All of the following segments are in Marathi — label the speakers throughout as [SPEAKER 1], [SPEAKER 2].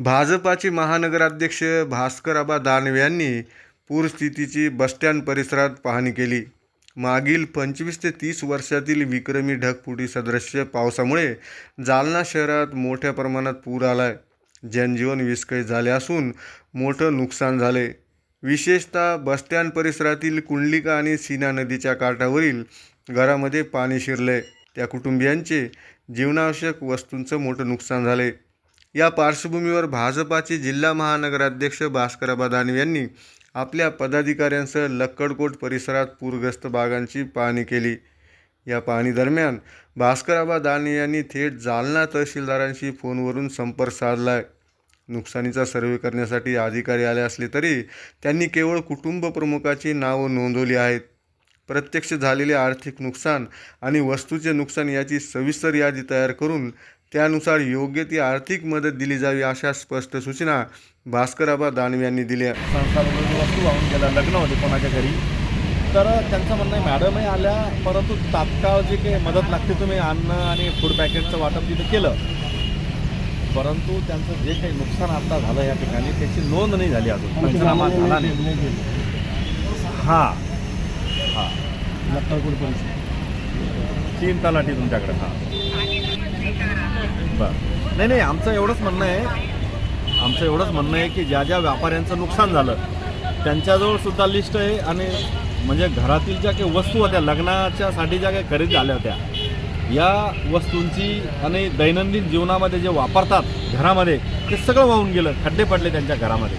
[SPEAKER 1] भाजपाचे महानगराध्यक्ष भास्करआबा दानवे यांनी पूरस्थितीची बसस्टँड परिसरात पाहणी केली. मागील पंचवीस ते तीस वर्षातील विक्रमी ढगफुटी सदृश्य पावसामुळे जालना शहरात मोठ्या प्रमाणात पूर आलाय. जनजीवन विस्कळीत झाले असून मोठं नुकसान झाले विशेषतः बसस्टँड परिसरातील कुंडलिका आणि सीना नदीच्या काठावरील घरामध्ये पाणी शिरले त्या कुटुंबियांचे जीवनावश्यक वस्तूंचं मोठं नुकसान झाले या पार्श्वभूमीवर भाजपाचे जिल्हा महानगराध्यक्ष भास्कराबा दानवे यांनी आपल्या पदाधिकाऱ्यांसह लक्कडकोट परिसरात पूरग्रस्त भागांची पाहणी केली. या पाहणीदरम्यान भास्कराबा दाने दानवे यांनी थेट जालना तहसीलदारांशी फोनवरून संपर्क साधला आहे नुकसानीचा सर्वे करण्यासाठी अधिकारी आले असले तरी त्यांनी केवळ कुटुंब प्रमुखाची नावं नोंदवली आहेत. प्रत्यक्ष झालेले आर्थिक नुकसान आणि वस्तूचे नुकसान याची सविस्तर यादी तयार करून त्यानुसार योग्य ती आर्थिक मदत दिली जावी अशा स्पष्ट सूचना भास्करआबा दानवे यांनी दिल्या.
[SPEAKER 2] वस्तू वाहून गेल्या लग्न होते कोणाच्या घरी तर त्यांचं म्हणणं आहे मॅडमही आल्या परंतु तात्काळ जे काही मदत लागते तुम्ही अन्न आणि फूड पॅकेटचं वाटप तिथं केलं परंतु त्यांचं जे काही नुकसान आता झालं या ठिकाणी त्याची नोंद नाही झाली अजून. पंचनामा झाला नाही. हां. हां. तीन तलाठी तुमच्याकडे हां. बरं. नाही नाही आमचं एवढंच म्हणणं आहे. आमचं एवढंच म्हणणं आहे की ज्या ज्या व्यापाऱ्यांचं नुकसान झालं त्यांच्याजवळ सुद्धा लिस्ट आहे आणि म्हणजे घरातील ज्या काही वस्तू होत्या लग्नाच्यासाठी ज्या काही खरेदी झाल्या होत्या या वस्तूंची आणि दैनंदिन जीवनामध्ये जे वापरतात घरामध्ये ते सगळं वाहून गेलं खड्डे पडले त्यांच्या घरामध्ये.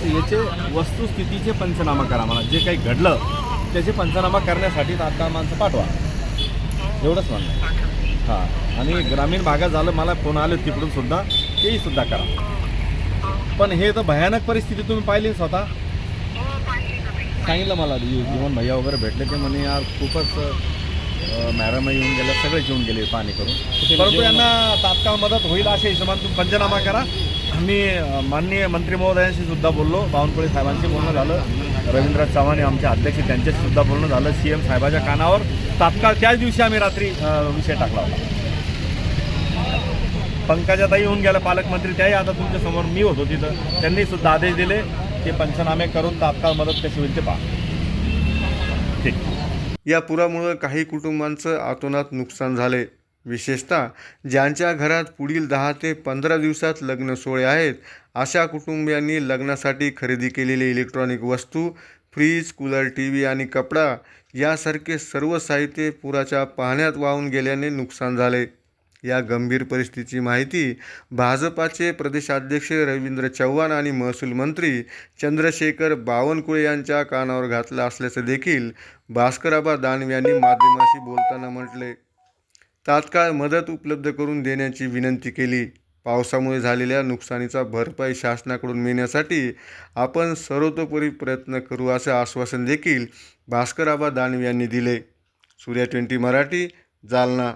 [SPEAKER 2] तर याचे वस्तुस्थितीचे पंचनामा करा मला जे काही घडलं त्याचे पंचनामा करण्यासाठी तात्काळ माणसं पाठवा. एवढंच म्हणणं हां. आणि ग्रामीण भागात झालं मला फोन आले तिकडून सुद्धा तेही सुद्धा करा. पण हे तर भयानक परिस्थिती तुम्ही पाहिली स्वतः? सांगितलं मला जीवन भैया वगैरे भेटले ते म्हणे यार खूपच मॅडम येऊन गेल्या सगळे येऊन गेले पाणी करून. परंतु यांना तात्काळ मदत होईल अशा हिशोबाने तुम्ही पंचनामा करा. मी माननीय मंत्री महोदयांशी सुद्धा बोललो बावनकुळे साहेबांशी बोलणं झालं. रवींद्र चव्हाण हे आमचे अध्यक्ष त्यांच्याशी सुद्धा बोलणं झालं. सी एम साहेबाच्या कानावर तात्काळ त्याच दिवशी आम्ही रात्री विषय टाकला होता. पंकजाताई येऊन गेल्या पालकमंत्री त्याही आता तुमच्यासमोर मी होतो तिथं. त्यांनी सुद्धा आदेश दिले की पंचनामे करून तात्काळ मदत कशी होईल ते पहा. ठीक.
[SPEAKER 1] या पुरामुळं काही कुटुंबांचं आतोनात नुकसान झाले. विशेषतः ज्यांच्या घरात पुढील दहा ते पंधरा दिवसात लग्न सोहळे आहेत अशा कुटुंबियांनी लग्नासाठी खरेदी केलेले इलेक्ट्रॉनिक वस्तू फ्रीज कूलर टी व्ही आणि कपडा यासारखे सर्व साहित्य पुराच्या पाण्यात वाहून गेल्याने नुकसान झाले. या गंभीर परिस्थितीची माहिती भाजपाचे प्रदेशाध्यक्ष रवींद्र चव्हाण आणि महसूल मंत्री चंद्रशेखर बावनकुळे यांच्या कानावर घातलं असल्याचं देखील भास्कराबा दानवे यांनी माध्यमाशी बोलताना म्हटले. तात्काळ मदत उपलब्ध करून देण्याची विनंती केली. पावसामुळे झालेल्या नुकसानीचा भरपाई शासनाकडून मिळण्यासाठी आपण सर्वतोपरी प्रयत्न करू असं आश्वासन देखील भास्कराबा दानवे यांनी दिले. सूर्या ट्वेंटी मराठी जालना.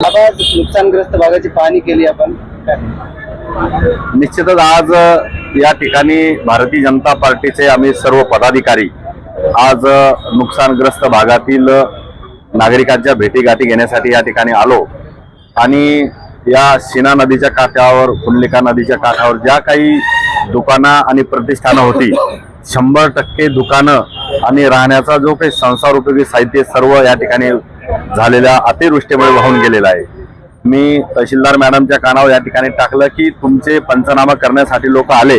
[SPEAKER 3] नुकसानग्रस्त भागाची पाहणी केली आपण.
[SPEAKER 4] निश्चितच आज या ठिकाणी भारतीय जनता पार्टीचे आम्ही सर्व पदाधिकारी आज नुकसानग्रस्त भागातील नागरिकांच्या भेटीगाठी घेण्यासाठी या ठिकाणी आलो. आणि या सीना नदीच्या काठावर कुंडलिका नदीच्या काठावर ज्या काही दुकानं आणि प्रतिष्ठानं होती शंभर टक्के दुकानं आणि राहण्याचा जो काही संसार उपयोगी साहित्य सर्व या ठिकाणी झालेल्या अतिवृष्टीमुळे वाहून गेलेला आहे. मी तहसीलदार मॅडमच्या कानावर या ठिकाणी टाकलं की तुमचे पंचनामा करण्यासाठी लोक आले.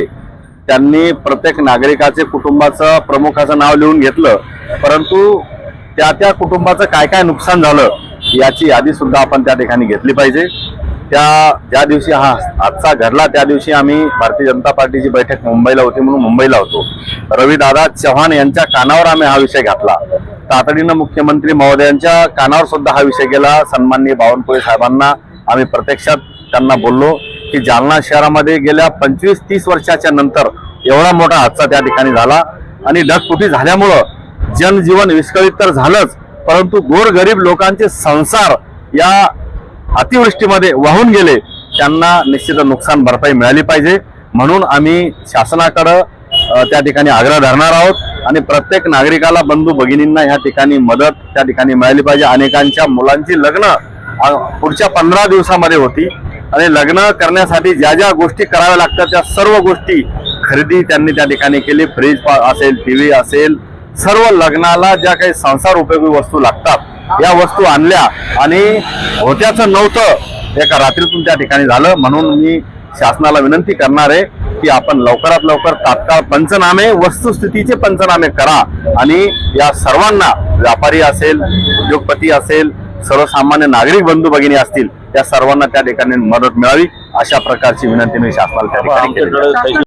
[SPEAKER 4] त्यांनी प्रत्येक नागरिकाचे कुटुंबाचं प्रमुखाचं नाव लिहून घेतलं. परंतु त्या त्या कुटुंबाचं काय काय नुकसान झालं याची यादी सुद्धा आपण त्या ठिकाणी घेतली पाहिजे. त्या ज्या दिवशी हा हादसा घडला त्या दिवशी आम्ही भारतीय जनता पार्टीची बैठक मुंबईला होती म्हणून मुंबईला होतो. रवीदादा चव्हाण यांच्या कानावर आम्ही हा विषय घातला. तातडीनं मुख्यमंत्री महोदयांच्या कानावर सुद्धा हा विषय गेला. सन्माननीय बावनकुळे साहेबांना आम्ही प्रत्यक्षात त्यांना बोललो की जालना शहरामध्ये गेल्या पंचवीस तीस वर्षाच्या नंतर एवढा मोठा हादसा त्या ठिकाणी झाला आणि ढगफुटी झाल्यामुळं जनजीवन विस्कळीत तर झालंच परंतु गोरगरीब लोकांचे संसार या अतिवृष्टीमध्ये वाहून गेले त्यांना निश्चित नुकसान भरपाई मिळाली पाहिजे. म्हणून आम्ही शासनाकडं त्या ठिकाणी आग्रह धरणार आहोत आणि प्रत्येक नागरिकाला बंधू भगिनींना ह्या ठिकाणी मदत त्या ठिकाणी मिळाली पाहिजे. अनेकांच्या मुलांची लग्न पुढच्या पंधरा दिवसामध्ये होती. आणि लग्न करण्यासाठी ज्या ज्या गोष्टी कराव्या लागतात त्या सर्व गोष्टी खरेदी त्यांनी त्या ठिकाणी केली. फ्रीज असेल असेल टीव्ही असेल सर्व लग्नाला ज्या काही संसार उपयोगी वस्तू लागतात या वस्तू आणल्या आणि होत्याचं नव्हतं. एका रात्रीतून त्या ठिकाणी झालं. म्हणून मी शासनाला विनंती करणार आहे की आपण लवकरात लवकर तात्काळ पंचनामे वस्तुस्थितीचे पंचनामे करा आणि या सर्वांना व्यापारी असेल उद्योगपती असेल सर्वसामान्य नागरिक बंधू भगिनी असतील त्या सर्वांना त्या ठिकाणी मदत मिळावी अशा प्रकारची विनंती मी शासनाला त्या ठिकाणी